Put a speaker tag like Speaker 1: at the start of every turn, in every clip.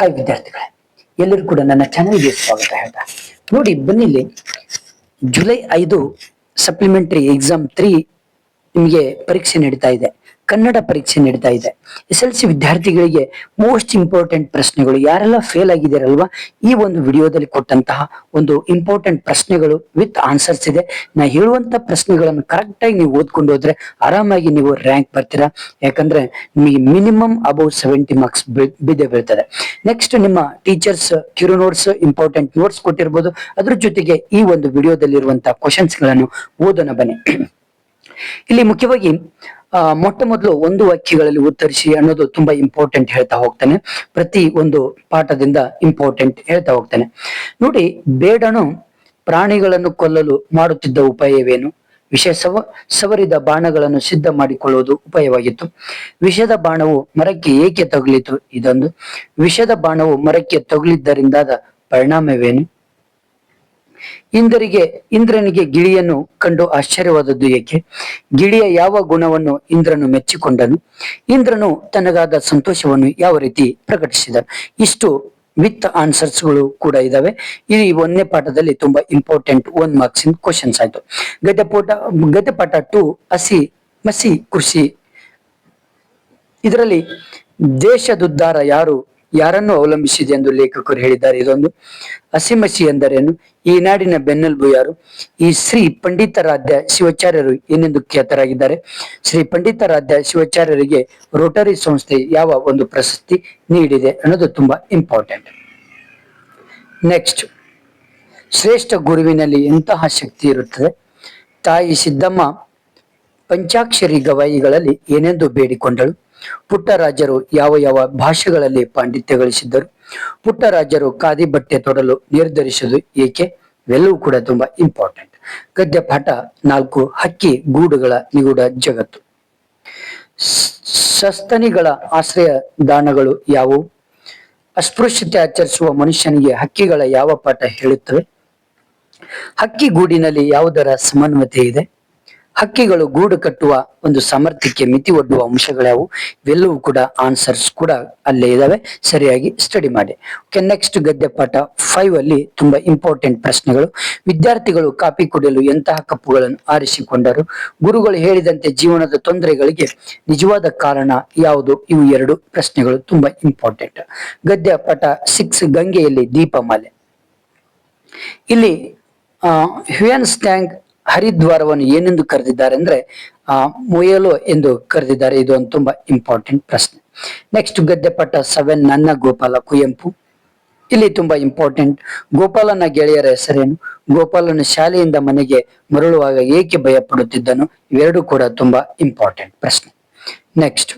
Speaker 1: Hi ವಿದ್ಯಾರ್ಥಿಗಳೇ ಎಲ್ಲರೂ ಕೂಡ ನನ್ನ ಚಾನೆಲ್ಗೆ ಸ್ವಾಗತ ಹೇಳ್ತಾ. ನೋಡಿ ಬನ್ನಿಲ್ಲಿ ಜುಲೈ ಐದು ಸಪ್ಲಿಮೆಂಟರಿ ಎಕ್ಸಾಮ್ ತ್ರೀ ನಿಮಗೆ ಪರೀಕ್ಷೆ ನಡೀತಾ ಇದೆ. ಕನ್ನಡ ಪರೀಕ್ಷೆ ನಡೀತಾ ಇದೆ. ಎಸ್ ಎಲ್ ಸಿ ವಿದ್ಯಾರ್ಥಿಗಳಿಗೆ ಮೋಸ್ಟ್ ಇಂಪಾರ್ಟೆಂಟ್ ಪ್ರಶ್ನೆಗಳು ಯಾರೆಲ್ಲ ಫೇಲ್ ಆಗಿದ್ದೀರಲ್ವಾ, ಈ ಒಂದು ವಿಡಿಯೋದಲ್ಲಿ ಕೊಟ್ಟಂತಹ ಒಂದು ಇಂಪಾರ್ಟೆಂಟ್ ಪ್ರಶ್ನೆಗಳು ವಿತ್ ಆನ್ಸರ್ಸ್ ಇದೆ. ನಾ ಹೇಳುವಂತ ಪ್ರಶ್ನೆಗಳನ್ನು ಕರೆಕ್ಟ್ ಆಗಿ ನೀವು ಓದ್ಕೊಂಡು ಹೋದ್ರೆ ಆರಾಮಾಗಿ ನೀವು ರ್ಯಾಂಕ್ ಬರ್ತೀರಾ. ಯಾಕಂದ್ರೆ ನಿಮಗೆ ಮಿನಿಮಮ್ ಅಬೌವ್ ಸೆವೆಂಟಿ ಮಾರ್ಕ್ಸ್ ಬಿದ್ದೆ ಬೀಳ್ತದೆ. ನೆಕ್ಸ್ಟ್ ನಿಮ್ಮ ಟೀಚರ್ಸ್ ಕಿರು ನೋಟ್ಸ್ ಇಂಪಾರ್ಟೆಂಟ್ ನೋಟ್ಸ್ ಕೊಟ್ಟಿರ್ಬೋದು. ಅದ್ರ ಜೊತೆಗೆ ಈ ಒಂದು ವಿಡಿಯೋದಲ್ಲಿರುವಂತಹ ಕ್ವಶನ್ಸ್ಗಳನ್ನು ಓದೋಣ ಬನ್ನಿ. ಇಲ್ಲಿ ಮುಖ್ಯವಾಗಿ ಆ, ಮೊಟ್ಟ ಮೊದಲು ಒಂದು ವಾಕ್ಯಗಳಲ್ಲಿ ಉತ್ತರಿಸಿ ಅನ್ನೋದು ತುಂಬಾ ಇಂಪಾರ್ಟೆಂಟ್ ಹೇಳ್ತಾ ಹೋಗ್ತಾನೆ. ಪ್ರತಿ ಒಂದು ಪಾಠದಿಂದ ಇಂಪಾರ್ಟೆಂಟ್ ಹೇಳ್ತಾ ಹೋಗ್ತಾನೆ. ನೋಡಿ ಬೇಡನು ಪ್ರಾಣಿಗಳನ್ನು ಕೊಲ್ಲಲು ಮಾಡುತ್ತಿದ್ದ ಉಪಾಯವೇನು? ವಿಷ ಸವ ಸವರಿದ ಬಾಣಗಳನ್ನು ಸಿದ್ಧ ಮಾಡಿಕೊಳ್ಳುವುದು ಉಪಾಯವಾಗಿತ್ತು. ವಿಷದ ಬಾಣವು ಮರಕ್ಕೆ ಏಕೆ ತಗುಲಿತು? ಇದೊಂದು. ವಿಷದ ಬಾಣವು ಮರಕ್ಕೆ ತಗುಲಿದ್ದರಿಂದಾದ ಪರಿಣಾಮವೇನು? ಇಂದ್ರಿಗೆ ಇಂದ್ರನಿಗೆ ಗಿಳಿಯನ್ನು ಕಂಡು ಆಶ್ಚರ್ಯವಾದದ್ದು ಏಕೆ? ಗಿಳಿಯ ಯಾವ ಗುಣವನ್ನು ಇಂದ್ರನು ಮೆಚ್ಚಿಕೊಂಡನು? ಇಂದ್ರನು ತನಗಾದ ಸಂತೋಷವನ್ನು ಯಾವ ರೀತಿ ಪ್ರಕಟಿಸಿದ? ಇಷ್ಟು ವಿತ್ ಆನ್ಸರ್ಸ್ಗಳು ಕೂಡ ಇದಾವೆ. ಈ ಒಂದನೇ ಪಾಠದಲ್ಲಿ ತುಂಬಾ important one marks in questions ಆಯ್ತು. ಗದ್ಯಪಾಠ ಗದ್ಯಪಾಠ ಟು ಹಸಿ, ಮಸಿ, ಕೃಷಿ. ಇದರಲ್ಲಿ ದೇಶದುದ್ಧಾರ ಯಾರು? ಯಾರನ್ನು ಅವಲಂಬಿಸಿದೆ ಎಂದು ಲೇಖಕರು ಹೇಳಿದ್ದಾರೆ. ಇದೊಂದು ಹಸಿಮಸಿ ಎಂದರೇನು? ಈ ನಾಡಿನ ಬೆನ್ನೆಲುಬು ಯಾರು? ಈ ಶ್ರೀ ಪಂಡಿತಾರಾಧ್ಯ ಶಿವಾಚಾರ್ಯರು ಏನೆಂದು ಖ್ಯಾತರಾಗಿದ್ದಾರೆ? ಶ್ರೀ ಪಂಡಿತಾರಾಧ್ಯ ಶಿವಾಚಾರ್ಯರಿಗೆ ರೋಟರಿ ಸಂಸ್ಥೆ ಯಾವ ಒಂದು ಪ್ರಶಸ್ತಿ ನೀಡಿದೆ ಅನ್ನೋದು ತುಂಬಾ ಇಂಪಾರ್ಟೆಂಟ್. ನೆಕ್ಸ್ಟ್, ಶ್ರೇಷ್ಠ ಗುರುವಿನಲ್ಲಿ ಎಂತಹ ಶಕ್ತಿ ಇರುತ್ತದೆ? ತಾಯಿ ಸಿದ್ದಮ್ಮ ಪಂಚಾಕ್ಷರಿ ಗವಾಯಿಗಳಲ್ಲಿ ಏನೆಂದು ಬೇಡಿಕೊಂಡಳು? ಪುಟ್ಟರಾಜರು ಯಾವ ಯಾವ ಭಾಷೆಗಳಲ್ಲಿ ಪಾಂಡಿತ್ಯ ಗಳಿಸಿದ್ದರು ಪುಟ್ಟರಾಜರು ಖಾದಿ ಬಟ್ಟೆ ತೊಡಲು ನಿರ್ಧರಿಸುವುದು ಏಕೆ? ಇವೆಲ್ಲವೂ ಕೂಡ ತುಂಬಾ ಇಂಪಾರ್ಟೆಂಟ್ ಗದ್ಯ ಪಾಠ ನಾಲ್ಕು ಹಕ್ಕಿ ಗೂಡುಗಳ ನಿಗೂಢ ಜಗತ್ತು. ಸಸ್ತನಿಗಳ ಆಶ್ರಯ ದಾನಗಳು ಯಾವುವು? ಅಸ್ಪೃಶ್ಯತೆ ಆಚರಿಸುವ ಮನುಷ್ಯನಿಗೆ ಹಕ್ಕಿಗಳ ಯಾವ ಪಾಠ ಹೇಳುತ್ತವೆ? ಹಕ್ಕಿ ಗೂಡಿನಲ್ಲಿ ಯಾವುದರ ಸಮನ್ವತೆ ಇದೆ? ಹಕ್ಕಿಗಳು ಗೂಡು ಕಟ್ಟುವ ಒಂದು ಸಾಮರ್ಥ್ಯಕ್ಕೆ ಮಿತಿ ಒಡ್ಡುವ ಅಂಶಗಳ್ಯಾವು ಇವೆಲ್ಲವೂ ಕೂಡ ಆನ್ಸರ್ಸ್ ಕೂಡ ಅಲ್ಲೇ ಇದಾವೆ. ಸರಿಯಾಗಿ ಸ್ಟಡಿ ಮಾಡಿ. ಓಕೆ ನೆಕ್ಸ್ಟ್ ಗದ್ಯ ಪಾಠ ಫೈವ್ ಅಲ್ಲಿ ತುಂಬಾ ಇಂಪಾರ್ಟೆಂಟ್ ಪ್ರಶ್ನೆಗಳು. ವಿದ್ಯಾರ್ಥಿಗಳು ಕಾಪಿ ಕುಡಿಯಲು ಎಂತಹ ಕಪ್ಪುಗಳನ್ನು ಆರಿಸಿಕೊಂಡರು? ಗುರುಗಳು ಹೇಳಿದಂತೆ ಜೀವನದ ತೊಂದರೆಗಳಿಗೆ ನಿಜವಾದ ಕಾರಣ ಯಾವುದು? ಇವು ಎರಡು ಪ್ರಶ್ನೆಗಳು ತುಂಬಾ ಇಂಪಾರ್ಟೆಂಟ್ ಗದ್ಯ ಪಾಠ ಸಿಕ್ಸ್ ಗಂಗೆಯಲ್ಲಿ ದೀಪಮಾಲೆ. ಇಲ್ಲಿ ಹ್ಯೂಯನ್ ಸ್ಟ್ಯಾಂಗ್ ಹರಿದ್ವಾರವನ್ನು ಏನೆಂದು ಕರೆದಿದ್ದಾರೆ ಅಂದ್ರೆ, ಆ, ಮೊಯಲು ಎಂದು ಕರೆದಿದ್ದಾರೆ. ಇದು ಒಂದು ತುಂಬಾ ಇಂಪಾರ್ಟೆಂಟ್ ಪ್ರಶ್ನೆ. ನೆಕ್ಸ್ಟ್ ಗದ್ಯಪಟ್ಟ ಸೆವೆನ್ ನನ್ನ ಗೋಪಾಲ ಕುವೆಂಪು ಇಲ್ಲಿ ತುಂಬಾ ಇಂಪಾರ್ಟೆಂಟ್ ಗೋಪಾಲನ ಗೆಳೆಯರ ಹೆಸರೇನು? ಗೋಪಾಲನ ಶಾಲೆಯಿಂದ ಮನೆಗೆ ಮರಳುವಾಗ ಏಕೆ ಭಯಪಡುತ್ತಿದ್ದನು? ಇವೆರಡು ಕೂಡ ತುಂಬಾ ಇಂಪಾರ್ಟೆಂಟ್ ಪ್ರಶ್ನೆ. ನೆಕ್ಸ್ಟ್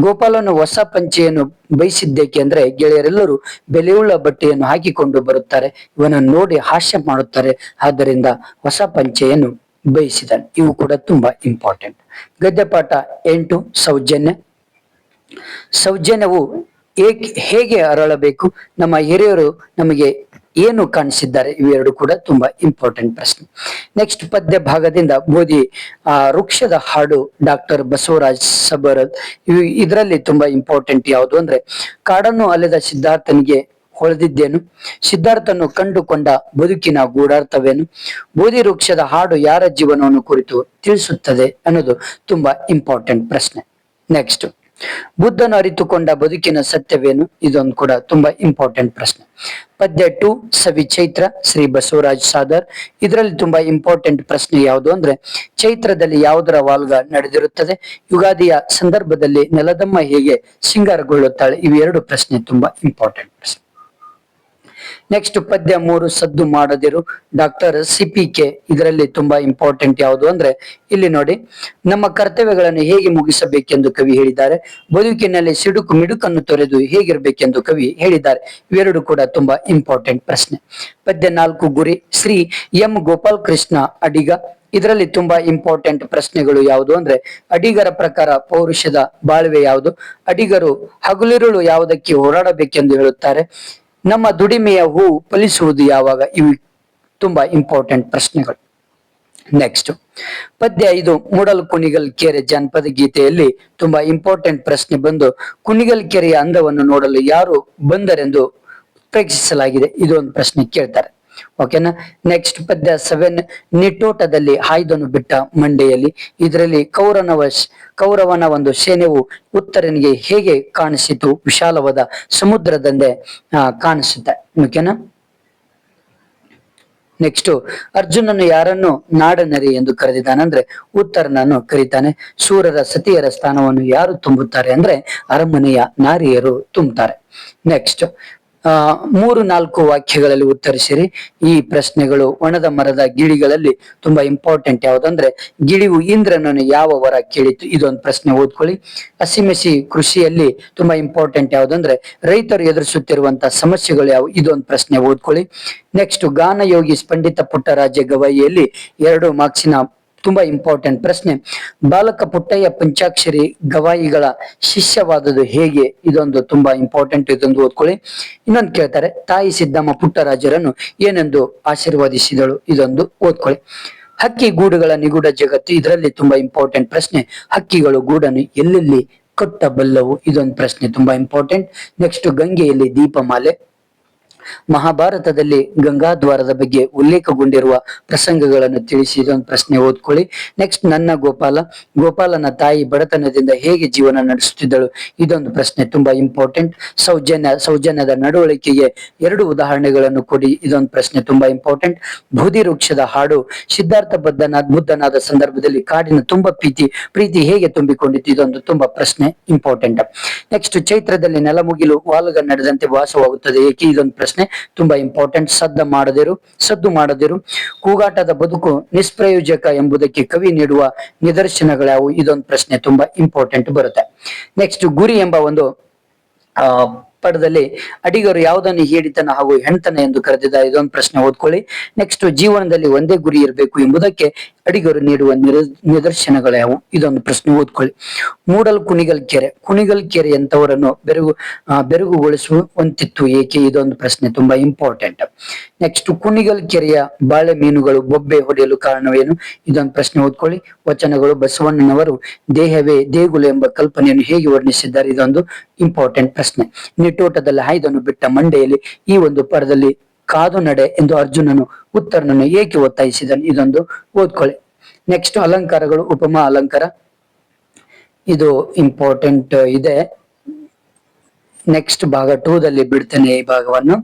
Speaker 1: ಗೋಪಾಲನು ಹೊಸ ಪಂಚೆಯನ್ನು ಬಯಸಿದ್ದೇಕೆ ಅಂದ್ರೆ ಗೆಳೆಯರೆಲ್ಲರೂ ಬೆಲೆಯುಳ್ಳ ಬಟ್ಟೆಯನ್ನು ಹಾಕಿಕೊಂಡು ಬರುತ್ತಾರೆ. ಇವನನ್ನು ನೋಡಿ ಹಾಸ್ಯ ಮಾಡುತ್ತಾರೆ. ಆದ್ದರಿಂದ ಹೊಸ ಪಂಚೆಯನ್ನು ಬಯಸಿದ ಇವು ಕೂಡ ತುಂಬಾ ಇಂಪಾರ್ಟೆಂಟ್ ಗದ್ಯಪಾಠ ಎಂಟು, ಸೌಜನ್ಯ. ಸೌಜನ್ಯವು ಏಕ್ ಹೇಗೆ ಅರಳಬೇಕು? ನಮ್ಮ ಹಿರಿಯರು ನಮಗೆ ಏನು ಕಾಣಿಸಿದ್ದಾರೆ, ಇವೆರಡು ಕೂಡ ತುಂಬಾ ಇಂಪಾರ್ಟೆಂಟ್ ಪ್ರಶ್ನೆ. ನೆಕ್ಸ್ಟ್ ಪದ್ಯ ಭಾಗದಿಂದ ಬೋಧಿ ಆ, ವೃಕ್ಷದ ಹಾಡು ಡಾಕ್ಟರ್ ಬಸವರಾಜ್ ಸಬರದ್, ಇವು ಇದರಲ್ಲಿ ತುಂಬಾ ಇಂಪಾರ್ಟೆಂಟ್ ಯಾವುದು ಅಂದ್ರೆ, ಕಾಡನ್ನು ಅಲೆದ ಸಿದ್ಧಾರ್ಥನಿಗೆ ಹೊಳೆದಿದ್ದೇನು, ಸಿದ್ಧಾರ್ಥನು ಕಂಡುಕೊಂಡ ಬದುಕಿನ ಗೂಢಾರ್ಥವೇನು ಬೋಧಿ ವೃಕ್ಷದ ಹಾಡು ಯಾರ ಜೀವನವನ್ನು ಕುರಿತು ತಿಳಿಸುತ್ತದೆ ಅನ್ನೋದು ತುಂಬಾ ಇಂಪಾರ್ಟೆಂಟ್ ಪ್ರಶ್ನೆ. ನೆಕ್ಸ್ಟ್ ಬುದ್ಧನು ಅರಿತುಕೊಂಡ ಬದುಕಿನ ಸತ್ಯವೇನು? ಇದೊಂದು ಕೂಡ ತುಂಬಾ ಇಂಪಾರ್ಟೆಂಟ್ ಪ್ರಶ್ನೆ. ಪದ್ಯ ಟು ಸವಿ ಚೈತ್ರ ಶ್ರೀ ಬಸವರಾಜ್ ಸಾದರ್. ಇದರಲ್ಲಿ ತುಂಬಾ ಇಂಪಾರ್ಟೆಂಟ್ ಪ್ರಶ್ನೆ ಯಾವುದು ಅಂದ್ರೆ, ಚೈತ್ರದಲ್ಲಿ ಯಾವುದರ ವಾಲ್ಗ ನಡೆದಿರುತ್ತದೆ? ಯುಗಾದಿಯ ಸಂದರ್ಭದಲ್ಲಿ ನೆಲದಮ್ಮ ಹೇಗೆ ಸಿಂಗಾರಗೊಳ್ಳುತ್ತಾಳೆ? ಇವೆರಡು ಪ್ರಶ್ನೆ ತುಂಬಾ ಇಂಪಾರ್ಟೆಂಟ್ ಪ್ರಶ್ನೆ. ನೆಕ್ಸ್ಟ್ ಪದ್ಯ ಮೂರು ಸದ್ದು ಮಾಡದಿರು. ಡಾಕ್ಟರ್ ಸಿ ಪಿ ಕೆ ಇದರಲ್ಲಿ ತುಂಬಾ ಇಂಪಾರ್ಟೆಂಟ್ ಯಾವುದು ಅಂದ್ರೆ, ಇಲ್ಲಿ ನೋಡಿ, ನಮ್ಮ ಕರ್ತವ್ಯಗಳನ್ನು ಹೇಗೆ ಮುಗಿಸಬೇಕೆಂದು ಕವಿ ಹೇಳಿದ್ದಾರೆ. ಬದುಕಿನಲ್ಲಿ ಸಿಡುಕು ಮಿಡುಕನ್ನು ತೊರೆದು ಹೇಗಿರಬೇಕೆಂದು ಕವಿ ಹೇಳಿದ್ದಾರೆ. ಇವೆರಡು ಕೂಡ ತುಂಬಾ ಇಂಪಾರ್ಟೆಂಟ್ ಪ್ರಶ್ನೆ. ಪದ್ಯ ನಾಲ್ಕು ಗುರಿ, ಶ್ರೀ ಎಂ ಗೋಪಾಲ್ ಕೃಷ್ಣ ಅಡಿಗ. ಇದರಲ್ಲಿ ತುಂಬಾ ಇಂಪಾರ್ಟೆಂಟ್ ಪ್ರಶ್ನೆಗಳು ಯಾವುದು ಅಂದ್ರೆ, ಅಡಿಗರ ಪ್ರಕಾರ ಪೌರುಷದ ಬಾಳ್ವೆ ಯಾವುದು? ಅಡಿಗರು ಹಗಲಿರುಳು ಯಾವುದಕ್ಕೆ ಹೋರಾಡಬೇಕೆಂದು ಹೇಳುತ್ತಾರೆ. ನಮ್ಮ ದುಡಿಮೆಯ ಹೂ ಫಲಿಸುವುದು ಯಾವಾಗ? ಇವು ತುಂಬಾ ಇಂಪಾರ್ಟೆಂಟ್ ಪ್ರಶ್ನೆಗಳು. ನೆಕ್ಸ್ಟ್ ಪದ್ಯ ಇದು ಮೂಡಲ್ ಕುಣಿಗಲ್ ಕೆರೆ ಜಾನಪದ ಗೀತೆಯಲ್ಲಿ ತುಂಬಾ ಇಂಪಾರ್ಟೆಂಟ್ ಪ್ರಶ್ನೆ ಬಂದು, ಕುಣಿಗಲ್ ಕೆರೆಯ ಅಂದವನ್ನು ನೋಡಲು ಯಾರು ಬಂದರೆಂದು ಪ್ರೇಕ್ಷಿಸಲಾಗಿದೆ ಇದೊಂದು ಪ್ರಶ್ನೆ ಕೇಳ್ತಾರೆ. ಓಕೆನಾ ನೆಕ್ಸ್ಟ್ ಪದ್ಯ ಸೆವೆನ್ ನಿಟೋಟದಲ್ಲಿ ಹಾಯ್ದನು ಬಿಟ್ಟ ಮಂಡೆಯಲ್ಲಿ. ಇದರಲ್ಲಿ ಕೌರನವ ಕೌರವನ ಒಂದು ಸೇನೆವು ಉತ್ತರನಿಗೆ ಹೇಗೆ ಕಾಣಿಸಿತು? ವಿಶಾಲವಾದ ಸಮುದ್ರದಂದೆ ಕಾಣಿಸುತ್ತೆ. ಓಕೆನಾ ನೆಕ್ಸ್ಟ್ ಅರ್ಜುನನು ಯಾರನ್ನು ನಾಡನರಿ ಎಂದು ಕರೆದಿದ್ದಾನಂದ್ರೆ ಉತ್ತರನನ್ನು ಕರೀತಾನೆ. ಸೂರರ ಸತಿಯರ ಸ್ಥಾನವನ್ನು ಯಾರು ತುಂಬುತ್ತಾರೆ? ಅಂದ್ರೆ ಅರಮನೆಯ ನಾರಿಯರು ತುಂಬುತ್ತಾರೆ. ನೆಕ್ಸ್ಟ್ ಮೂರು, ನಾಲ್ಕು ವಾಕ್ಯಗಳಲ್ಲಿ ಉತ್ತರಿಸಿರಿ. ಈ ಪ್ರಶ್ನೆಗಳು ಒಣದ ಮರದ ಗಿಳಿಗಳಲ್ಲಿ ತುಂಬಾ ಇಂಪಾರ್ಟೆಂಟ್ ಯಾವುದಂದ್ರೆ, ಗಿಳಿವು ಇಂದ್ರನನ್ನು ಯಾವ ವರ ಕೇಳಿತು ಇದೊಂದು ಪ್ರಶ್ನೆ ಓದ್ಕೊಳ್ಳಿ. ಹಸಿಮೆಸಿ ಕೃಷಿಯಲ್ಲಿ ತುಂಬಾ ಇಂಪಾರ್ಟೆಂಟ್ ಯಾವುದಂದ್ರೆ, ರೈತರು ಎದುರಿಸುತ್ತಿರುವಂತಹ ಸಮಸ್ಯೆಗಳು ಯಾವ ಇದೊಂದು ಪ್ರಶ್ನೆ ಓದ್ಕೊಳ್ಳಿ. ನೆಕ್ಸ್ಟ್ ಗಾನಯೋಗಿ ಪಂಡಿತ ಪುಟ್ಟರಾಜ ಗವಾಯಿಯಲ್ಲಿ ಎರಡು ಮಾರ್ಕ್ಸಿನ ತುಂಬಾ ಇಂಪಾರ್ಟೆಂಟ್ ಪ್ರಶ್ನೆ. ಬಾಲಕ ಪುಟ್ಟಯ್ಯ ಪಂಚಾಕ್ಷರಿ ಗವಾಯಿಗಳ ಶಿಷ್ಯವಾದದ್ದು ಹೇಗೆ? ಇದೊಂದು ತುಂಬಾ ಇಂಪಾರ್ಟೆಂಟ್ ಇದೊಂದು ಓದ್ಕೊಳ್ಳಿ. ಇನ್ನೊಂದು ಕೇಳ್ತಾರೆ, ತಾಯಿ ಸಿದ್ದಮ್ಮ ಪುಟ್ಟರಾಜರನ್ನು ಏನೆಂದು ಆಶೀರ್ವಾದಿಸಿದಳು? ಇದೊಂದು ಓದ್ಕೊಳ್ಳಿ. ಹಕ್ಕಿ ಗೂಡುಗಳ ನಿಗೂಢ ಜಗತ್ತು, ಇದರಲ್ಲಿ ತುಂಬಾ ಇಂಪಾರ್ಟೆಂಟ್ ಪ್ರಶ್ನೆ. ಹಕ್ಕಿಗಳು ಗೂಡನ್ನು ಎಲ್ಲೆಲ್ಲಿ ಕಟ್ಟಬಲ್ಲವು? ಇದೊಂದು ಪ್ರಶ್ನೆ, ತುಂಬಾ ಇಂಪಾರ್ಟೆಂಟ್ ನೆಕ್ಸ್ಟ್ ಗಂಗೆಯಲ್ಲಿ ದೀಪಮಾಲೆ. ಮಹಾಭಾರತದಲ್ಲಿ ಗಂಗಾದ್ವಾರದ ಬಗ್ಗೆ ಉಲ್ಲೇಖಗೊಂಡಿರುವ ಪ್ರಸಂಗಗಳನ್ನು ತಿಳಿಸಿ, ಇದೊಂದು ಪ್ರಶ್ನೆ ಓದ್ಕೊಳ್ಳಿ. ನೆಕ್ಸ್ಟ್ ನನ್ನ ಗೋಪಾಲ. ಗೋಪಾಲನ ತಾಯಿ ಬಡತನದಿಂದ ಹೇಗೆ ಜೀವನ ನಡೆಸುತ್ತಿದ್ದಳು? ಇದೊಂದು ಪ್ರಶ್ನೆ ತುಂಬಾ ಇಂಪಾರ್ಟೆಂಟ್ ಸೌಜನ್ಯ, ಸೌಜನ್ಯದ ನಡವಳಿಕೆಗೆ ಎರಡು ಉದಾಹರಣೆಗಳನ್ನು ಕೊಡಿ. ಇದೊಂದು ಪ್ರಶ್ನೆ ತುಂಬಾ ಇಂಪಾರ್ಟೆಂಟ್ ಬೂದಿ ವೃಕ್ಷದ ಹಾಡು. ಸಿದ್ಧಾರ್ಥ ಬದ್ಧನ ಬುದ್ಧನಾದ ಸಂದರ್ಭದಲ್ಲಿ ಕಾಡಿನ ತುಂಬಾ ಪ್ರೀತಿ ಪ್ರೀತಿ ಹೇಗೆ ತುಂಬಿಕೊಂಡಿತ್ತು? ಇದೊಂದು ತುಂಬಾ ಪ್ರಶ್ನೆ ಇಂಪಾರ್ಟೆಂಟ್ ನೆಕ್ಸ್ಟ್ ಚೈತ್ರದಲ್ಲಿ ನೆಲಮುಗಿಲು ವಾಲುಗ ನಡೆದಂತೆ ವಾಸವಾಗುತ್ತದೆ. ಏಕೆ? ಇದೊಂದು ಪ್ರಶ್ನೆ ತುಂಬಾ ಇಂಪಾರ್ಟೆಂಟ್ ಸದ್ದ ಮಾಡದಿರು, ಸದ್ದು ಮಾಡದಿರು. ಕೂಗಾಟದ ಬದುಕು ನಿಷ್ಪ್ರಯೋಜಕ ಎಂಬುದಕ್ಕೆ ಕವಿ ನೀಡುವ ನಿದರ್ಶನಗಳ್ಯಾವು ಇದೊಂದು ಪ್ರಶ್ನೆ ತುಂಬಾ ಇಂಪಾರ್ಟೆಂಟ್ ಬರುತ್ತೆ. ನೆಕ್ಸ್ಟ್ ಗುರಿ ಎಂಬ ಒಂದು, ಆ ಪಡದಲ್ಲಿ ಅಡಿಗರು ಯಾವುದನ್ನು ಹೇಳಿತನ ಹಾಗೂ ಹೆಣ್ತನ ಎಂದು ಕರೆದಿದ್ದ ಇದೊಂದು ಪ್ರಶ್ನೆ ಓದ್ಕೊಳ್ಳಿ. ನೆಕ್ಸ್ಟ್ ಜೀವನದಲ್ಲಿ ಒಂದೇ ಗುರಿ ಇರಬೇಕು ಎಂಬುದಕ್ಕೆ ಅಡಿಗರು ನೀಡುವ ನಿದರ್ಶನಗಳು ಯಾವುವು? ಇದೊಂದು ಪ್ರಶ್ನೆ ಓದ್ಕೊಳ್ಳಿ. ಮೂಡಲ್ ಕುಣಿಗಲ್ ಕೆರೆ. ಕುಣಿಗಲ್ ಕೆರೆ ಎಂತವರನ್ನು ಬೆರಗು ಬೆರಗುಗೊಳಿಸುವಂತಿತ್ತು ಏಕೆ? ಇದೊಂದು ಪ್ರಶ್ನೆ ತುಂಬಾ ಇಂಪಾರ್ಟೆಂಟ್ ನೆಕ್ಸ್ಟ್ ಕುಣಿಗಲ್ ಕೆರೆಯ ಬಾಳೆ ಮೀನುಗಳು ಬೊಬ್ಬೆ ಹೊಡೆಯಲು ಕಾರಣವೇನು? ಇದೊಂದು ಪ್ರಶ್ನೆ ಓದ್ಕೊಳ್ಳಿ. ವಚನಗಳು ಬಸವಣ್ಣನವರು ದೇಹವೇ ದೇಗುಲ ಎಂಬ ಕಲ್ಪನೆಯನ್ನು ಹೇಗೆ ವರ್ಣಿಸಿದ್ದಾರೆ? ಇದೊಂದು ಇಂಪಾರ್ಟೆಂಟ್ ಪ್ರಶ್ನೆ. ನಿಟೋಟದಲ್ಲಿ ಹಾಯ್ದನು ಬಿಟ್ಟ ಮಂಡೆಯಲ್ಲಿ ಈ ಒಂದು ಪರದಲ್ಲಿ ಕಾದು ನಡೆ ಎಂದು ಅರ್ಜುನನು ಉತ್ತರನನ್ನು ಏಕೆ ಒತ್ತಾಯಿಸಿದನು? ಇದೊಂದು ಓದ್ಕೊಳ್ಳಿ ನೆಕ್ಸ್ಟ್ ಅಲಂಕಾರಗಳು, ಉಪಮಾ ಅಲಂಕಾರ. ಇದು ಇಂಪಾರ್ಟೆಂಟ್ ಇದೆ. ನೆಕ್ಸ್ಟ್ ಭಾಗ ಟೂ ದಲ್ಲಿ ಬಿಡ್ತೇನೆ ಈ ಭಾಗವನ್ನು.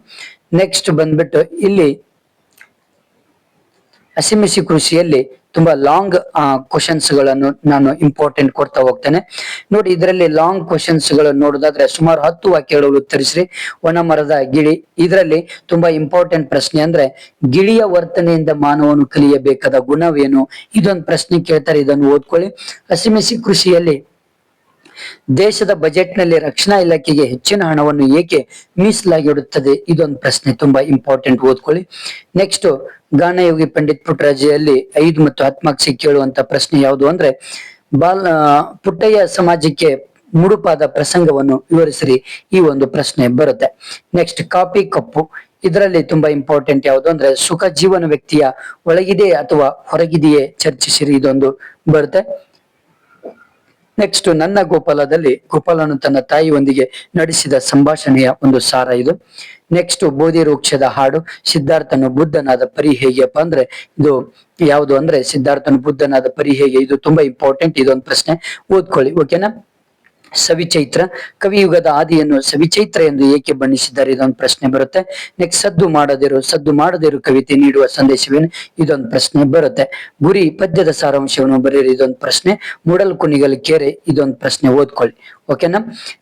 Speaker 1: ನೆಕ್ಸ್ಟ್ ಬಂದ್ಬಿಟ್ಟು ಇಲ್ಲಿ ಹಸಿಮಿಸಿ ಕೃಷಿಯಲ್ಲಿ ತುಂಬಾ ಲಾಂಗ್ ಕ್ವಶನ್ಸ್ಗಳನ್ನು ನಾನು ಇಂಪಾರ್ಟೆಂಟ್ ಕೊಡ್ತಾ ಹೋಗ್ತೇನೆ. ನೋಡಿ, ಇದರಲ್ಲಿ ಲಾಂಗ್ ಕ್ವಶನ್ಸ್ಗಳನ್ನು ನೋಡೋದಾದ್ರೆ ಸುಮಾರು ಹತ್ತು ವಾಕ್ಯಗಳು ಉತ್ತರಿಸ್ರಿ. ಒಣ ಮರದ ಗಿಳಿ, ಇದರಲ್ಲಿ ತುಂಬಾ ಇಂಪಾರ್ಟೆಂಟ್ ಪ್ರಶ್ನೆ ಅಂದ್ರೆ, ಗಿಳಿಯ ವರ್ತನೆಯಿಂದ ಮಾನವನು ಕಲಿಯಬೇಕಾದ ಗುಣವೇನು? ಇದೊಂದು ಪ್ರಶ್ನೆ ಕೇಳ್ತಾರೆ, ಇದನ್ನು ಓದ್ಕೊಳ್ಳಿ. ಹಸಿಮೆಸಿ ಕೃಷಿಯಲ್ಲಿ ದೇಶದ ಬಜೆಟ್ನಲ್ಲಿ ರಕ್ಷಣಾ ಇಲಾಖೆಗೆ ಹೆಚ್ಚಿನ ಹಣವನ್ನು ಏಕೆ ಮೀಸಲಾಗಿಡುತ್ತದೆ? ಇದೊಂದು ಪ್ರಶ್ನೆ ತುಂಬಾ ಇಂಪಾರ್ಟೆಂಟ್ ಓದ್ಕೊಳ್ಳಿ. ನೆಕ್ಸ್ಟ್ ಗಾನಯೋಗಿ ಪಂಡಿತ್ ಪುಟ್ಟರಾಜಲ್ಲಿ ಐದು ಮತ್ತು ಹತ್ತು ಕೇಳುವಂತ ಪ್ರಶ್ನೆ ಯಾವುದು ಅಂದ್ರೆ, ಬಾಲ್ ಪುಟ್ಟಯ್ಯ ಸಮಾಜಕ್ಕೆ ಮುಡುಪಾದ ಪ್ರಸಂಗವನ್ನು ವಿವರಿಸಿರಿ. ಈ ಒಂದು ಪ್ರಶ್ನೆ ಬರುತ್ತೆ. Next coffee cup. ಇದರಲ್ಲಿ ತುಂಬಾ ಇಂಪಾರ್ಟೆಂಟ್ ಯಾವುದು ಅಂದ್ರೆ, ಸುಖ ಜೀವನ ವ್ಯಕ್ತಿಯ ಒಳಗಿದೆಯೇ ಅಥವಾ ಹೊರಗಿದೆಯೇ ಚರ್ಚಿಸಿರಿ. ಇದೊಂದು ಬರುತ್ತೆ. ನೆಕ್ಸ್ಟ್ ನನ್ನ ಗೋಪಾಲದಲ್ಲಿ ಗೋಪಾಲನು ತನ್ನ ತಾಯಿಯೊಂದಿಗೆ ನಡೆಸಿದ ಸಂಭಾಷಣೆಯ ಒಂದು ಸಾರ ಇದು. ನೆಕ್ಸ್ಟ್ ಬೋಧಿ ವೃಕ್ಷದ ಹಾಡು. ಸಿದ್ಧಾರ್ಥನು ಬುದ್ಧನಾದ ಪರಿ ಹೇಗೆಪ್ಪ ಅಂದ್ರೆ, ಇದು ಯಾವುದು ಅಂದ್ರೆ, ಸಿದ್ಧಾರ್ಥನು ಬುದ್ಧನಾದ ಪರಿ ಹೇಗೆ? ಇದು ತುಂಬಾ ಇಂಪಾರ್ಟೆಂಟ್ ಇದೊಂದು ಪ್ರಶ್ನೆ. ಓದ್ಕೊಳ್ಳಿ ಓಕೆನಾ ಸವಿಚೈತ್ರ, ಕವಿಯುಗದ ಆದಿಯನ್ನು ಸವಿಚೈತ್ರ ಎಂದು ಏಕೆ ಬಣ್ಣಿಸಿದ್ದಾರೆ? ಇದೊಂದು ಪ್ರಶ್ನೆ ಬರುತ್ತೆ. ನೆಕ್ಸ್ಟ್ ಸದ್ದು ಮಾಡದಿರು ಸದ್ದು ಮಾಡದಿರು ಕವಿತೆ ನೀಡುವ ಸಂದೇಶವೇನು? ಇದೊಂದು ಪ್ರಶ್ನೆ ಬರುತ್ತೆ. ಗುರಿ ಪದ್ಯದ ಸಾರಾಂಶವನ್ನು ಬರೆಯಿರಿ, ಇದೊಂದು ಪ್ರಶ್ನೆ. ಮೂಡಲ್ ಕುಣಿಗಲ್ ಕೆರೆ, ಇದೊಂದು ಪ್ರಶ್ನೆ, ಓದ್ಕೊಳ್ಳಿ. ಓಕೆನಾ?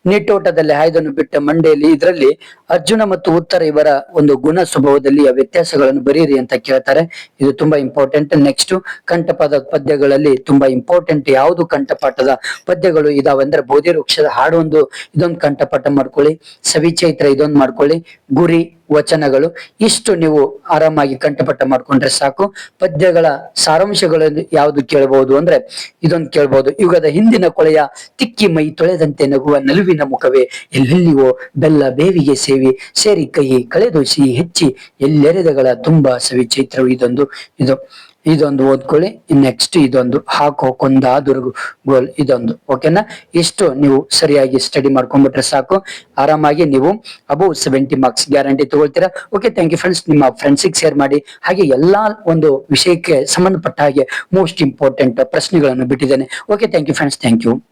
Speaker 1: ನಿಟ್ಟೋಟದಲ್ಲಿ ಹಾಯ್ದನ್ನು ಬಿಟ್ಟ ಮಂಡೆಯಲ್ಲಿ ಇದರಲ್ಲಿ ಅರ್ಜುನ ಮತ್ತು ಉತ್ತರ ಇವರ ಒಂದು ಗುಣ ಸ್ವಭಾವದಲ್ಲಿ ಆ ವ್ಯತ್ಯಾಸಗಳನ್ನು ಬರೀರಿ ಅಂತ ಕೇಳ್ತಾರೆ. ಇದು ತುಂಬಾ ಇಂಪಾರ್ಟೆಂಟ್ ನೆಕ್ಸ್ಟ್ ಕಂಠಪಾದ ಪದ್ಯಗಳಲ್ಲಿ ತುಂಬಾ ಇಂಪಾರ್ಟೆಂಟ್ ಯಾವುದು ಕಂಠಪಾಠದ ಪದ್ಯಗಳು ಇದಾವೆ ಅಂದ್ರೆ ಬೋಧಿ ವೃಕ್ಷದ ಒಂದು, ಇದೊಂದು ಕಂಠಪಾಠ ಮಾಡ್ಕೊಳ್ಳಿ. ಸವಿಚೈತ್ರ ಇದೊಂದು ಮಾಡ್ಕೊಳ್ಳಿ. ಗುರಿ, ವಚನಗಳು, ಇಷ್ಟು ನೀವು ಆರಾಮಾಗಿ ಕಂಠಪಟ್ಟ ಮಾಡ್ಕೊಂಡ್ರೆ ಸಾಕು. ಪದ್ಯಗಳ ಸಾರಾಂಶಗಳು ಯಾವುದು ಕೇಳಬಹುದು ಅಂದ್ರೆ, ಇದೊಂದು ಕೇಳಬಹುದು ಯುಗದ ಹಿಂದಿನ ಕೊಳೆಯ ತಿಕ್ಕಿ ಮೈ ತೊಳೆದಂತೆ ನಗುವ ನಲುವಿನ ಮುಖವೇ ಎಲ್ಲೆಲ್ಲಿಯೋ ಬೆಲ್ಲ ಬೇವಿಗೆ ಸೇವಿ, ಸೇರಿ ಕೈ ಕಳೆದು ಸಿಹಿ ಹೆಚ್ಚಿ, ಎಲ್ಲೆರೆದಗಳ ತುಂಬಾ ಸವಿ ಚೈತ್ರವು ಇದೊಂದು. ಇದು ಇದೊಂದು ಓದ್ಕೊಳ್ಳಿ. ನೆಕ್ಸ್ಟ್ ಇದೊಂದು ಹಾಕೋ ಕೊಂದಾದುರ್ಗು ಗೋಲ್ ಇದೊಂದು. ಓಕೆನಾ ಇಷ್ಟು ನೀವು ಸರಿಯಾಗಿ ಸ್ಟಡಿ ಮಾಡ್ಕೊಂಡ್ಬಿಟ್ರೆ ಸಾಕು. ಆರಾಮಾಗಿ ನೀವು ಅಬೋ ಸೆವೆಂಟಿ ಮಾರ್ಕ್ಸ್ ಗ್ಯಾರಂಟಿ ತಗೊಳ್ತೀರಾ? ಓಕೆ ಥ್ಯಾಂಕ್ ಯು ಫ್ರೆಂಡ್ಸ್ ನಿಮ್ಮ ಫ್ರೆಂಡ್ಸಿಗೆ ಶೇರ್ ಮಾಡಿ. ಹಾಗೆ ಎಲ್ಲಾ ಒಂದು ವಿಷಯಕ್ಕೆ ಸಂಬಂಧಪಟ್ಟ ಹಾಗೆ ಮೋಸ್ಟ್ ಇಂಪಾರ್ಟೆಂಟ್ ಪ್ರಶ್ನೆಗಳನ್ನು ಬಿಟ್ಟಿದ್ದೇನೆ. Okay thank you friends thank you